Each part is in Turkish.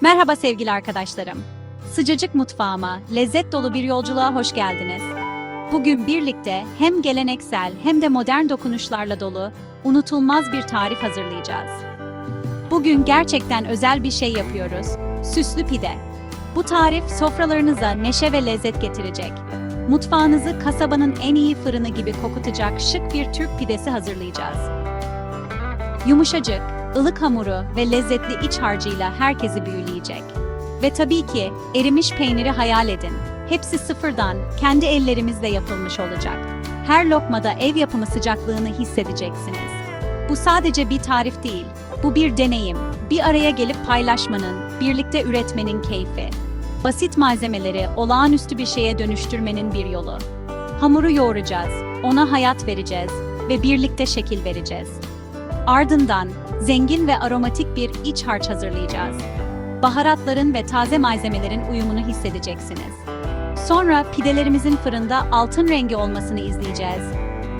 Merhaba sevgili arkadaşlarım. Sıcacık mutfağıma, lezzet dolu bir yolculuğa hoş geldiniz. Bugün birlikte hem geleneksel hem de modern dokunuşlarla dolu, unutulmaz bir tarif hazırlayacağız. Bugün gerçekten özel bir şey yapıyoruz. Süslü pide. Bu tarif sofralarınıza neşe ve lezzet getirecek. Mutfağınızı kasabanın en iyi fırını gibi kokutacak şık bir Türk pidesi hazırlayacağız. Yumuşacık, ılık hamuru ve lezzetli iç harcıyla herkesi büyüleyecek. Ve tabii ki erimiş peyniri hayal edin. Hepsi sıfırdan, kendi ellerimizle yapılmış olacak. Her lokmada ev yapımı sıcaklığını hissedeceksiniz. Bu sadece bir tarif değil, bu bir deneyim. Bir araya gelip paylaşmanın, birlikte üretmenin keyfi. Basit malzemeleri olağanüstü bir şeye dönüştürmenin bir yolu. Hamuru yoğuracağız, ona hayat vereceğiz ve birlikte şekil vereceğiz. Ardından zengin ve aromatik bir iç harç hazırlayacağız. Baharatların ve taze malzemelerin uyumunu hissedeceksiniz. Sonra pidelerimizin fırında altın rengi olmasını izleyeceğiz.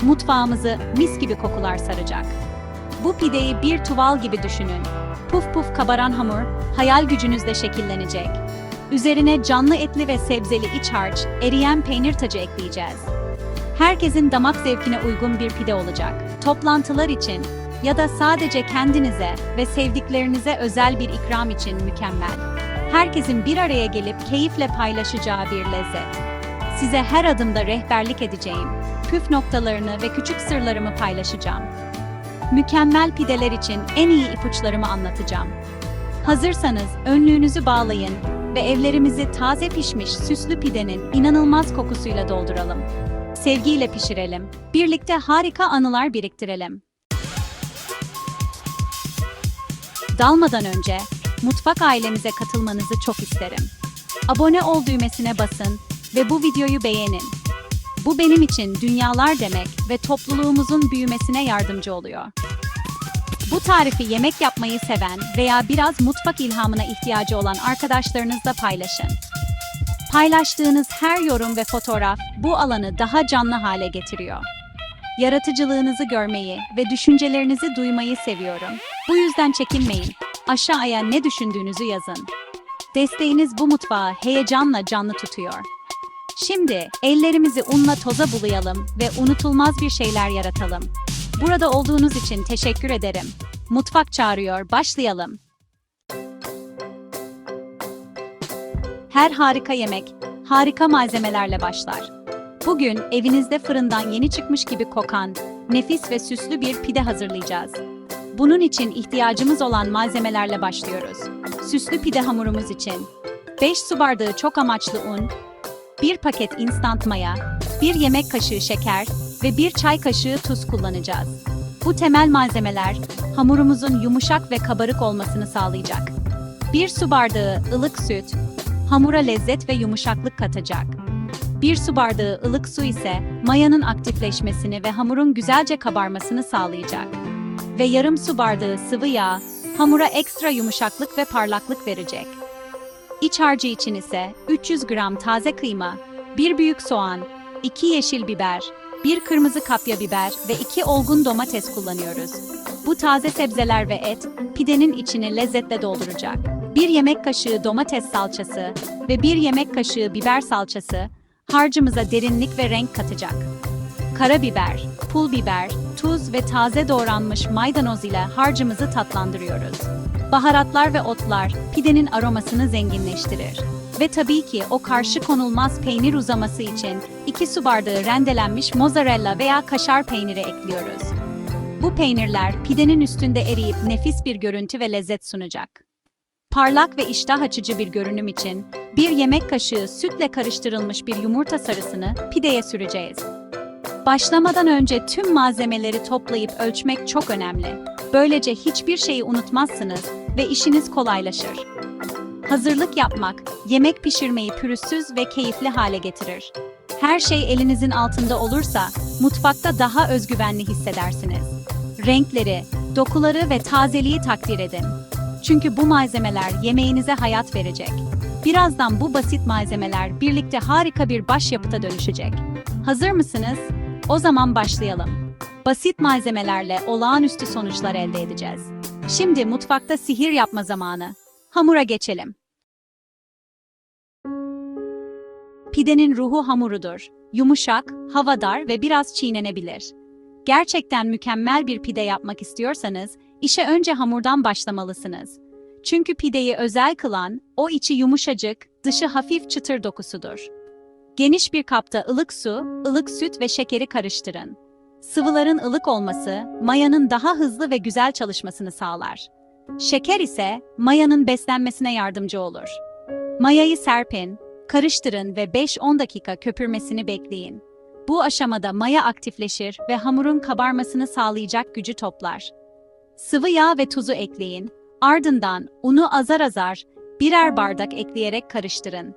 Mutfağımızı mis gibi kokular saracak. Bu pideyi bir tuval gibi düşünün. Puf puf kabaran hamur hayal gücünüzde şekillenecek. Üzerine canlı etli ve sebzeli iç harç, eriyen peynir tacı ekleyeceğiz. Herkesin damak zevkine uygun bir pide olacak. Toplantılar için ya da sadece kendinize ve sevdiklerinize özel bir ikram için mükemmel. Herkesin bir araya gelip keyifle paylaşacağı bir lezzet. Size her adımda rehberlik edeceğim. Püf noktalarını ve küçük sırlarımı paylaşacağım. Mükemmel pideler için en iyi ipuçlarımı anlatacağım. Hazırsanız önlüğünüzü bağlayın ve evlerimizi taze pişmiş süslü pidenin inanılmaz kokusuyla dolduralım. Sevgiyle pişirelim. Birlikte harika anılar biriktirelim. Dalmadan önce mutfak ailemize katılmanızı çok isterim. Abone ol düğmesine basın ve bu videoyu beğenin. Bu benim için dünyalar demek ve topluluğumuzun büyümesine yardımcı oluyor. Bu tarifi yemek yapmayı seven veya biraz mutfak ilhamına ihtiyacı olan arkadaşlarınızla paylaşın. Paylaştığınız her yorum ve fotoğraf bu alanı daha canlı hale getiriyor. Yaratıcılığınızı görmeyi ve düşüncelerinizi duymayı seviyorum. Bu yüzden çekinmeyin. Aşağıya ne düşündüğünüzü yazın. Desteğiniz bu mutfağı heyecanla canlı tutuyor. Şimdi ellerimizi unla toza bulayalım ve unutulmaz bir şeyler yaratalım. Burada olduğunuz için teşekkür ederim. Mutfak çağırıyor, başlayalım. Her harika yemek, harika malzemelerle başlar. Bugün evinizde fırından yeni çıkmış gibi kokan, nefis ve süslü bir pide hazırlayacağız. Bunun için ihtiyacımız olan malzemelerle başlıyoruz. Süslü pide hamurumuz için 5 su bardağı çok amaçlı un, 1 paket instant maya, 1 yemek kaşığı şeker ve 1 çay kaşığı tuz kullanacağız. Bu temel malzemeler hamurumuzun yumuşak ve kabarık olmasını sağlayacak. 1 su bardağı ılık süt, hamura lezzet ve yumuşaklık katacak. 1 su bardağı ılık su ise mayanın aktifleşmesini ve hamurun güzelce kabarmasını sağlayacak. Ve yarım su bardağı sıvı yağ hamura ekstra yumuşaklık ve parlaklık verecek. İç harcı için ise 300 gram taze kıyma, 1 büyük soğan, 2 yeşil biber, 1 kırmızı kapya biber ve 2 olgun domates kullanıyoruz. Bu taze sebzeler ve et pidenin içini lezzetle dolduracak. 1 yemek kaşığı domates salçası ve 1 yemek kaşığı biber salçası harcımıza derinlik ve renk katacak. Karabiber, pul biber, tuz ve taze doğranmış maydanoz ile harcımızı tatlandırıyoruz. Baharatlar ve otlar pidenin aromasını zenginleştirir. Ve tabii ki o karşı konulmaz peynir uzaması için 2 su bardağı rendelenmiş mozzarella veya kaşar peyniri ekliyoruz. Bu peynirler pidenin üstünde eriyip nefis bir görüntü ve lezzet sunacak. Parlak ve iştah açıcı bir görünüm için bir yemek kaşığı sütle karıştırılmış bir yumurta sarısını pideye süreceğiz. Başlamadan önce tüm malzemeleri toplayıp ölçmek çok önemli. Böylece hiçbir şeyi unutmazsınız ve işiniz kolaylaşır. Hazırlık yapmak, yemek pişirmeyi pürüzsüz ve keyifli hale getirir. Her şey elinizin altında olursa mutfakta daha özgüvenli hissedersiniz. Renkleri, dokuları ve tazeliği takdir edin. Çünkü bu malzemeler yemeğinize hayat verecek. Birazdan bu basit malzemeler birlikte harika bir başyapıta dönüşecek. Hazır mısınız? O zaman başlayalım. Basit malzemelerle olağanüstü sonuçlar elde edeceğiz. Şimdi mutfakta sihir yapma zamanı. Hamura geçelim. Pidenin ruhu hamurudur. Yumuşak, havadar ve biraz çiğnenebilir. Gerçekten mükemmel bir pide yapmak istiyorsanız, işe önce hamurdan başlamalısınız. Çünkü pideyi özel kılan, o içi yumuşacık, dışı hafif çıtır dokusudur. Geniş bir kapta ılık su, ılık süt ve şekeri karıştırın. Sıvıların ılık olması, mayanın daha hızlı ve güzel çalışmasını sağlar. Şeker ise mayanın beslenmesine yardımcı olur. Mayayı serpin, karıştırın ve 5-10 dakika köpürmesini bekleyin. Bu aşamada maya aktifleşir ve hamurun kabarmasını sağlayacak gücü toplar. Sıvı yağ ve tuzu ekleyin, ardından unu azar azar birer bardak ekleyerek karıştırın.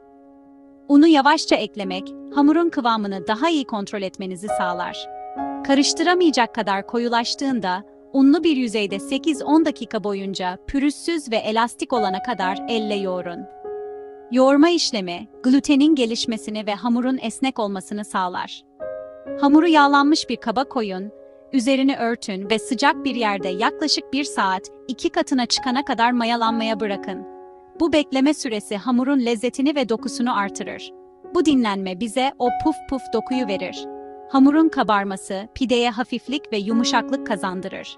Unu yavaşça eklemek, hamurun kıvamını daha iyi kontrol etmenizi sağlar. Karıştıramayacak kadar koyulaştığında, unlu bir yüzeyde 8-10 dakika boyunca pürüzsüz ve elastik olana kadar elle yoğurun. Yoğurma işlemi, glutenin gelişmesini ve hamurun esnek olmasını sağlar. Hamuru yağlanmış bir kaba koyun, üzerini örtün ve sıcak bir yerde yaklaşık 1 saat, 2 katına çıkana kadar mayalanmaya bırakın. Bu bekleme süresi hamurun lezzetini ve dokusunu artırır. Bu dinlenme bize o puf puf dokuyu verir. Hamurun kabarması pideye hafiflik ve yumuşaklık kazandırır.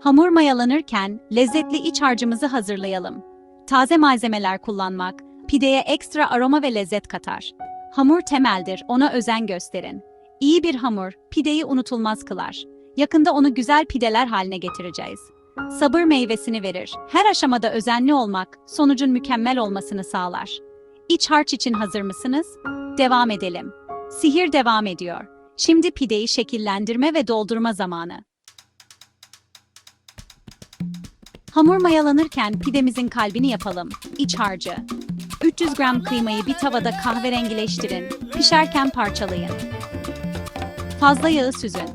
Hamur mayalanırken lezzetli iç harcımızı hazırlayalım. Taze malzemeler kullanmak pideye ekstra aroma ve lezzet katar. Hamur temeldir, ona özen gösterin. İyi bir hamur pideyi unutulmaz kılar. Yakında onu güzel pideler haline getireceğiz. Sabır meyvesini verir. Her aşamada özenli olmak sonucun mükemmel olmasını sağlar. İç harç için hazır mısınız? Devam edelim. Sihir devam ediyor. Şimdi pideyi şekillendirme ve doldurma zamanı. Hamur mayalanırken pidemizin kalbini yapalım. İç harcı. 300 gram kıymayı bir tavada kahverengileştirin. Pişerken parçalayın. Fazla yağı süzün.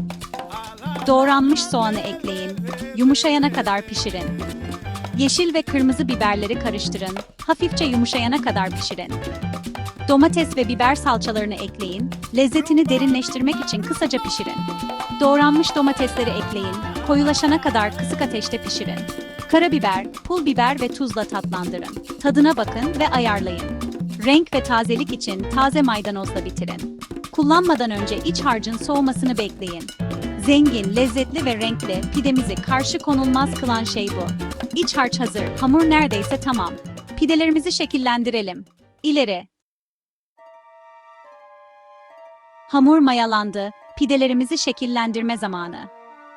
Doğranmış soğanı ekleyin. Yumuşayana kadar pişirin. Yeşil ve kırmızı biberleri karıştırın. Hafifçe yumuşayana kadar pişirin. Domates ve biber salçalarını ekleyin. Lezzetini derinleştirmek için kısaca pişirin. Doğranmış domatesleri ekleyin. Koyulaşana kadar kısık ateşte pişirin. Karabiber, pul biber ve tuzla tatlandırın. Tadına bakın ve ayarlayın. Renk ve tazelik için taze maydanozla bitirin. Kullanmadan önce iç harcın soğumasını bekleyin. Zengin, lezzetli ve renkli pidemizi karşı konulmaz kılan şey bu. İç harç hazır, hamur neredeyse tamam. Pidelerimizi şekillendirelim. İleri. Hamur mayalandı, pidelerimizi şekillendirme zamanı.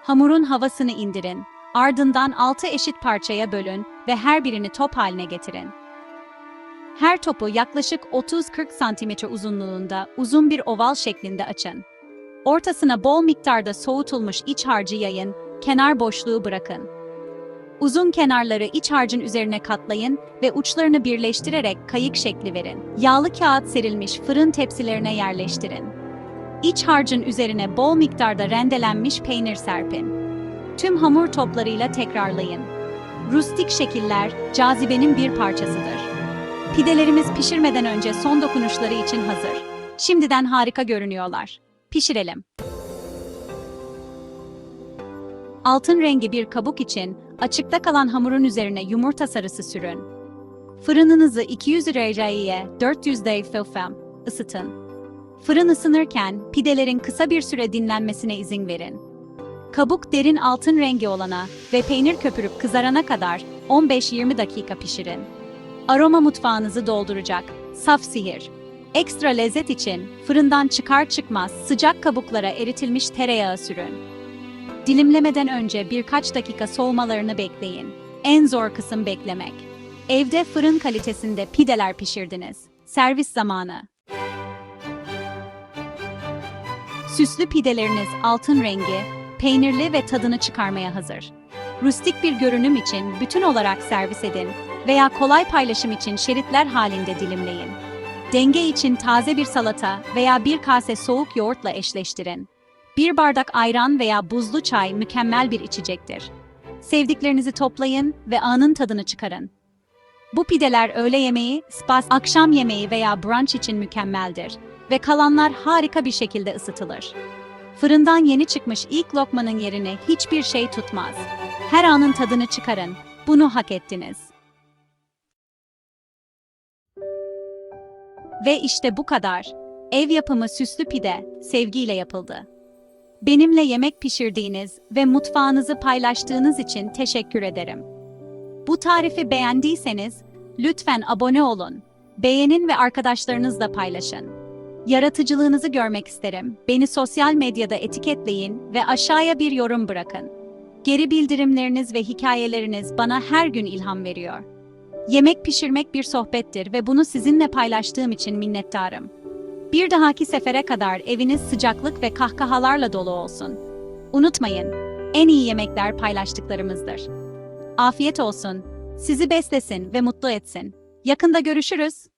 Hamurun havasını indirin, ardından 6 eşit parçaya bölün ve her birini top haline getirin. Her topu yaklaşık 30-40 cm uzunluğunda uzun bir oval şeklinde açın. Ortasına bol miktarda soğutulmuş iç harcı yayın, kenar boşluğu bırakın. Uzun kenarları iç harcın üzerine katlayın ve uçlarını birleştirerek kayık şekli verin. Yağlı kağıt serilmiş fırın tepsilerine yerleştirin. İç harcın üzerine bol miktarda rendelenmiş peynir serpin. Tüm hamur toplarıyla tekrarlayın. Rustik şekiller cazibenin bir parçasıdır. Pidelerimiz pişirmeden önce son dokunuşları için hazır. Şimdiden harika görünüyorlar. Pişirelim. Altın rengi bir kabuk için açıkta kalan hamurun üzerine yumurta sarısı sürün. Fırınınızı 200 dereceye 400 Fm ısıtın. Fırın ısınırken pidelerin kısa bir süre dinlenmesine izin verin. Kabuk derin altın rengi olana ve peynir köpürüp kızarana kadar 15-20 dakika pişirin. Aroma mutfağınızı dolduracak. Saf sihir. Ekstra lezzet için fırından çıkar çıkmaz sıcak kabuklara eritilmiş tereyağı sürün. Dilimlemeden önce birkaç dakika soğumalarını bekleyin. En zor kısım beklemek. Evde fırın kalitesinde pideler pişirdiniz. Servis zamanı. Süslü pideleriniz altın rengi, peynirli ve tadını çıkarmaya hazır. Rustik bir görünüm için bütün olarak servis edin veya kolay paylaşım için şeritler halinde dilimleyin. Denge için taze bir salata veya bir kase soğuk yoğurtla eşleştirin. Bir bardak ayran veya buzlu çay mükemmel bir içecektir. Sevdiklerinizi toplayın ve anın tadını çıkarın. Bu pideler öğle yemeği, spas, akşam yemeği veya brunch için mükemmeldir ve kalanlar harika bir şekilde ısıtılır. Fırından yeni çıkmış ilk lokmanın yerine hiçbir şey tutmaz. Her anın tadını çıkarın. Bunu hak ettiniz. Ve işte bu kadar. Ev yapımı süslü pide sevgiyle yapıldı. Benimle yemek pişirdiğiniz ve mutfağınızı paylaştığınız için teşekkür ederim. Bu tarifi beğendiyseniz lütfen abone olun, beğenin ve arkadaşlarınızla paylaşın. Yaratıcılığınızı görmek isterim. Beni sosyal medyada etiketleyin ve aşağıya bir yorum bırakın. Geri bildirimleriniz ve hikayeleriniz bana her gün ilham veriyor. Yemek pişirmek bir sohbettir ve bunu sizinle paylaştığım için minnettarım. Bir dahaki sefere kadar eviniz sıcaklık ve kahkahalarla dolu olsun. Unutmayın, en iyi yemekler paylaştıklarımızdır. Afiyet olsun, sizi beslesin ve mutlu etsin. Yakında görüşürüz.